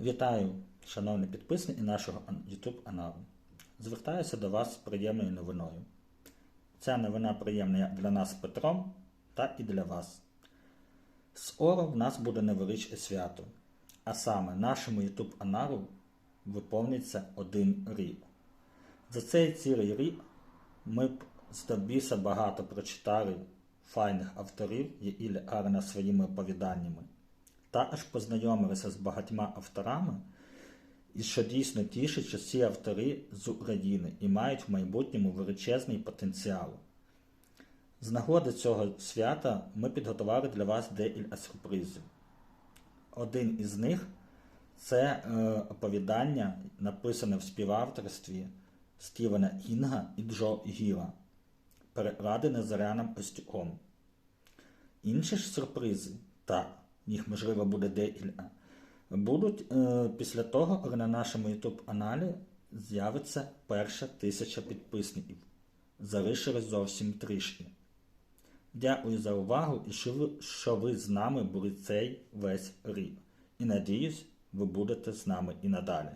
Вітаю, шановні підписники нашого YouTube каналу. Звертаюся до вас з приємною новиною. Ця новина приємна як для нас Петром, так і для вас. Скоро в нас буде невеличке свято, а саме нашому YouTube каналу виповниться один рік. За цей цілий рік ми б з тобіса багато прочитали файних авторів, які гарно своїми оповіданнями. Також познайомилися з багатьма авторами, і що дійсно тішить, що ці автори з України і мають в майбутньому величезний потенціал. З нагоди цього свята ми підготували для вас декілька сюрпризів. Один із них це е, оповідання, написане в співавторстві Стівена Інга і Джо Гіла, перекладене Зоряном Остюком. Інші ж сюрпризи, так, їх можливо буде декілька, будуть е, після того, коли на нашому YouTube каналі з'явиться перша тисяча підписників. Залишилось зовсім трішки. Дякую за увагу і що ви, що ви з нами були цей весь рік. І надіюсь, ви будете з нами і надалі.